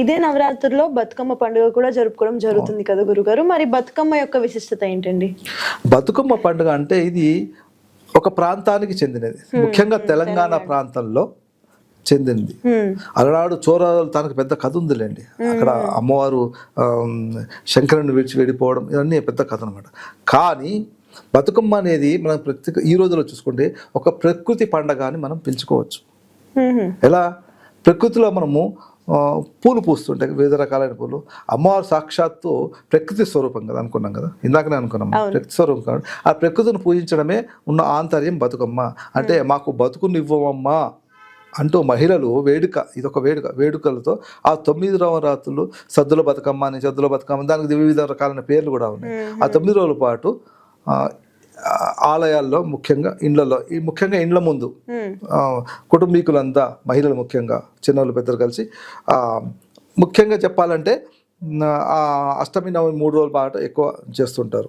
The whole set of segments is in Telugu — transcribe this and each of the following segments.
ఇదే నవరాత్రుల్లో బతుకమ్మ పండుగ కూడా జరుపుకోవడం జరుగుతుంది కదా గురుగారు. మరి బతుకమ్మ యొక్క విశిష్టత ఏంటండి? బతుకమ్మ పండుగ అంటే ఇది ఒక ప్రాంతానికి చెందినది. ముఖ్యంగా తెలంగాణ ప్రాంతంలో చెందింది. అలనాడు చోరాలు తనకు పెద్ద కథ ఉందిలేండి. అక్కడ అమ్మవారు శంకరుని విడిచి వెళ్ళిపోవడం ఇవన్నీ పెద్ద కథ అనమాట కానీ బతుకమ్మ అనేది మనం ప్రతి ఈ రోజులో చూసుకుంటే ఒక ప్రకృతి పండగ అని మనం పిలుచుకోవచ్చు. ఎలా? ప్రకృతిలో మనము పూలు పూస్తుంటాయి వివిధ రకాలైన పూలు. అమ్మవారు సాక్షాత్తు ప్రకృతి స్వరూపం కదా అనుకున్నాం కదా. ఇందాకనే అనుకున్నాం ప్రకృతి స్వరూపం కాబట్టి. ఆ ప్రకృతిని పూజించడమే ఉన్న ఆంతర్యం బతుకమ్మ. అంటే మాకు బతుకుని ఇవ్వమమ్మా అంటూ మహిళలు వేడుక ఇదొక వేడుక వేడుకలతో ఆ తొమ్మిది నవరాత్రులు సద్దుల బతుకమ్మ అని సద్దుల బతుకమ్మ దానికి వివిధ రకాలైన పేర్లు కూడా ఉన్నాయి. ఆ తొమ్మిది రోజుల పాటు ఆలయాల్లో ముఖ్యంగా ఇండ్లలో ఈ ముఖ్యంగా ఇండ్ల ముందు కుటుంబీకులంతా మహిళలు ముఖ్యంగా చిన్నవాళ్ళు పెద్దలు కలిసి ముఖ్యంగా చెప్పాలంటే అష్టమి నవమి మూడు రోజుల పాటు ఎక్కువ చేస్తుంటారు.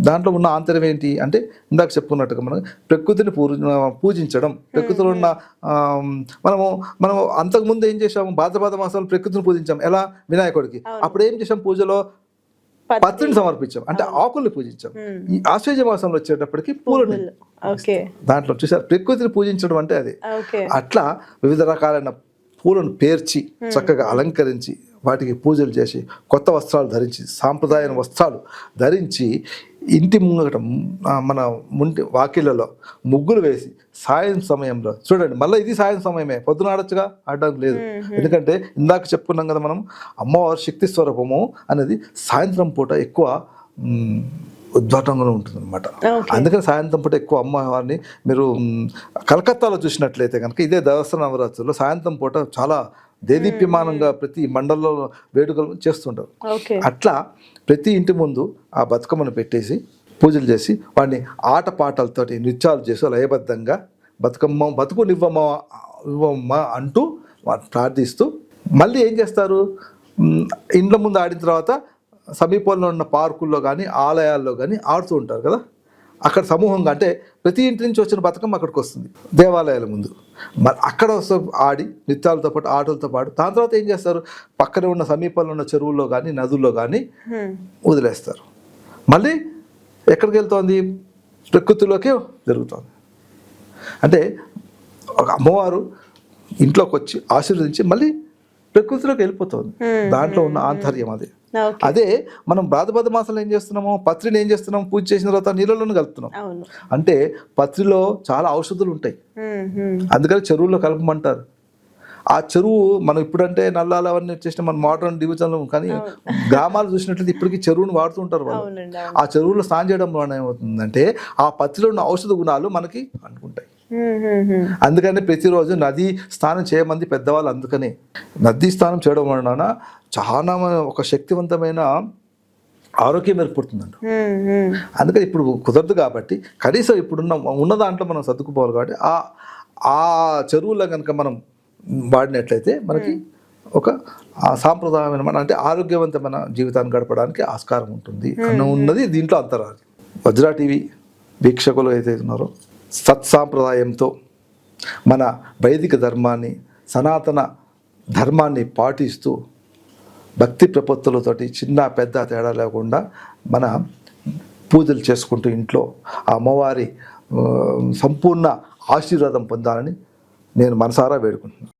దాంట్లో ఉన్న ఆంతర్యం ఏంటి అంటే ఇందాక చెప్పుకున్నట్టుగా మనం ప్రకృతిని పూజ పూజించడం. ప్రకృతిలో ఉన్న మనము మనము అంతకుముందు ఏం చేసాము భాద్రపద మాసంలో ప్రకృతిని పూజించాం. ఎలా? వినాయకుడికి. అప్పుడు ఏం చేసాం పూజలో. పత్రిని సమర్పించాం. అంటే ఆకుల్ని పూజించాం. ఈ ఆశ్వేజ మాసంలో వచ్చేటప్పటికి పూలని దాంట్లో చూసారు? ప్రకృతిని పూజించడం అంటే అది. అట్లా వివిధ రకాలైన పూలను పేర్చి చక్కగా అలంకరించి వాటికి పూజలు చేసి కొత్త వస్త్రాలు ధరించి సాంప్రదాయ వస్త్రాలు ధరించి ఇంటి ముంగట మన ముంటి వాకిళ్ళలో ముగ్గులు వేసి సాయం సమయంలో చూడండి మళ్ళీ ఇది సాయం సమయమే పొద్దున ఆడొచ్చుగా ఆడడానికి లేదు. ఎందుకంటే ఇందాక చెప్పుకున్నాం కదా మనం అమ్మవారి శక్తి స్వరూపము అనేది సాయంత్రం పూట ఎక్కువ మ్, ఉద్వాటంగా ఉంటుంది అనమాట అందుకని సాయంత్రం పూట ఎక్కువ అమ్మవారిని మీరు కలకత్తాలో చూసినట్లయితే కనుక ఇదే దసరా నవరాత్రుల్లో సాయంత్రం పూట చాలా దేదీప్యమానంగా ప్రతి మండలంలో వేడుకలు చేస్తుంటారు. అట్లా ప్రతి ఇంటి ముందు ఆ బతుకమ్మను పెట్టేసి పూజలు చేసి వాడిని ఆటపాటలతోటి నృత్యాలు చేసి లయబద్ధంగా బతుకమ్మ బతుకునివ్వమ్మ ఇవ్వమ్మ అంటూ ప్రార్థిస్తూ మళ్ళీ ఏం చేస్తారు? ఇండ్ల ముందు ఆడిన తర్వాత సమీపంలో ఉన్న పార్కుల్లో కానీ ఆలయాల్లో కానీ ఆడుతూ ఉంటారు కదా? అక్కడ సమూహంగా అంటే ప్రతి ఇంటి నుంచి వచ్చిన బతుకమ్మ అక్కడికి వస్తుంది. దేవాలయాల ముందు. మరి అక్కడ వస్తే ఆడి నృత్యాలతో పాటు ఆటలతో పాటు దాని తర్వాత ఏం చేస్తారు? పక్కనే ఉన్న సమీపంలో ఉన్న చెరువుల్లో కానీ నదుల్లో కానీ. వదిలేస్తారు. మళ్ళీ ఎక్కడికి వెళ్తోంది? ప్రకృతిలోకి జరుగుతోంది. అంటే ఒక అమ్మవారు ఇంట్లోకి వచ్చి ఆశీర్వదించి మళ్ళీ ప్రకృతిలోకి వెళ్ళిపోతుంది. దాంట్లో ఉన్న ఆంతర్యం అది. అదే మనం భాద్రపద మాసంలో ఏం చేస్తున్నాము పత్రిని ఏం చేస్తున్నాం పూజ చేసిన తర్వాత నీళ్ళలోనే కలుపుతున్నాం. అంటే పత్రిలో చాలా ఔషధులు ఉంటాయి. అందుకని చెరువులో కలపమంటారు. ఆ చెరువు మనం ఇప్పుడంటే నల్లాలు అవన్నీ వచ్చేసిన మన మోడర్న్ డివిజన్లో కానీ గ్రామాలు చూసినట్లయితే ఇప్పటికీ చెరువును వాడుతూ ఉంటారు వాళ్ళు. ఆ చెరువులో స్నానం చేయడం ఏమవుతుందంటే ఆ పత్తిలో ఉన్న ఔషధ గుణాలు మనకి హ్మ్. అందుకని ప్రతిరోజు నది స్నానం చేయమంది పెద్దవాళ్ళు అందుకనే. నది స్నానం చేయడం వలన చాలా ఒక శక్తివంతమైన ఆరోగ్యం హ్మ్. అందుకని ఇప్పుడు కుదరదు కాబట్టి కనీసం ఇప్పుడున్న ఉన్న దాంట్లో మనం సర్దుకుపోవాలి కాబట్టి ఆ ఆ చెరువులో కనుక మనం వాడినట్లయితే మనకి ఒక సాంప్రదాయమైన మన అంటే ఆరోగ్యవంతమైన జీవితాన్ని గడపడానికి ఆస్కారం ఉంటుంది. అన్న ఉన్నది దీంట్లో అంతరాలు వజ్రా టీవీ వీక్షకులు ఏదైతే ఉన్నారో సత్సాంప్రదాయంతో మన వైదిక ధర్మాన్ని సనాతన ధర్మాన్ని పాటిస్తూ భక్తి ప్రపత్తులతోటి చిన్న పెద్ద తేడా లేకుండా మన పూజలు చేసుకుంటూ ఇంట్లో ఆ అమ్మవారి సంపూర్ణ ఆశీర్వాదం పొందాలని నేను మనసారా వేడుకుంటున్నాను.